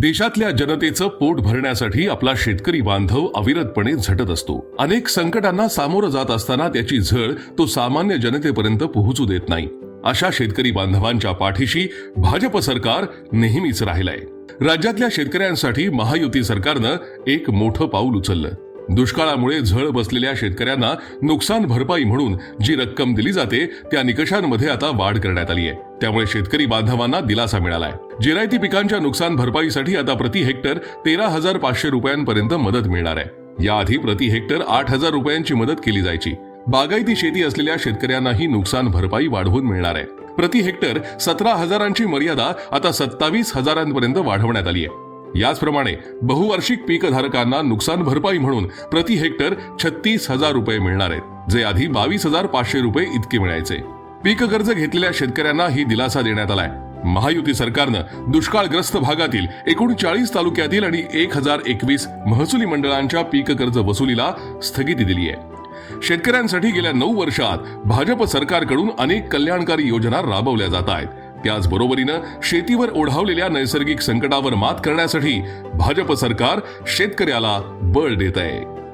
देशातल्या जनतेचं पोट भरण्यासाठी आपला शेतकरी बांधव अविरतपणे झटत असतो. अनेक संकटांना सामोरं जात असताना त्याची झळ तो सामान्य जनतेपर्यंत पोहोचू देत नाही. अशा शेतकरी बांधवांच्या पाठीशी भाजप सरकार नेहमीच राहिलंय. राज्यातल्या शेतकऱ्यांसाठी महायुती सरकारनं एक मोठं पाऊल उचललं. दुष्काळामुळे झळ बसलेल्या शेतकऱ्यांना नुकसान भरपाई म्हणून जी रक्कम दिली जाते त्या निकषांमध्ये आता वाढ करण्यात आली आहे त्यामुळे शेतकरी बांधवांना दिलासा मिळालाय. जिरायती पिकांच्या नुकसान भरपाईसाठी आता प्रति हेक्टर तेरा हजार पाचशे रुपयांपर्यंत मदत मिळणार आहे. याआधी प्रति हेक्टर आठ हजार रुपयांची मदत केली जायची. बागायती शेती असलेल्या शेतकऱ्यांनाही नुकसान भरपाई वाढवून मिळणार आहे. प्रति हेक्टर सतरा हजारांची मर्यादा आता सत्तावीस हजारांपर्यंत वाढवण्यात आली आहे याचप्रमाणे बहुवार्षिक पीकधारकांना नुकसान भरपाई म्हणून प्रति हेक्टर छत्तीस हजार रुपये मिळणार आहेत जे आधी बावीस हजार पाचशे रुपये इतके मिळायचे. पीक कर्ज घेतलेल्या शेतकऱ्यांना ही दिलासा देण्यात आलाय. महायुती सरकारनं दुष्काळग्रस्त भागातील एकूण चाळीस तालुक्यातील आणि एक हजार एकवीस महसुली मंडळांच्या पीक कर्ज वसुलीला स्थगिती दिली आहे. शेतकऱ्यांसाठी गेल्या नऊ वर्षात भाजप सरकारकडून अनेक कल्याणकारी योजना राबवल्या जात आहेत. त्याचबरोबरीनं शेतीवर ओढावलेल्या नैसर्गिक संकटावर मात करण्यासाठी भाजप सरकार शेतकऱ्याला बळ देत आहे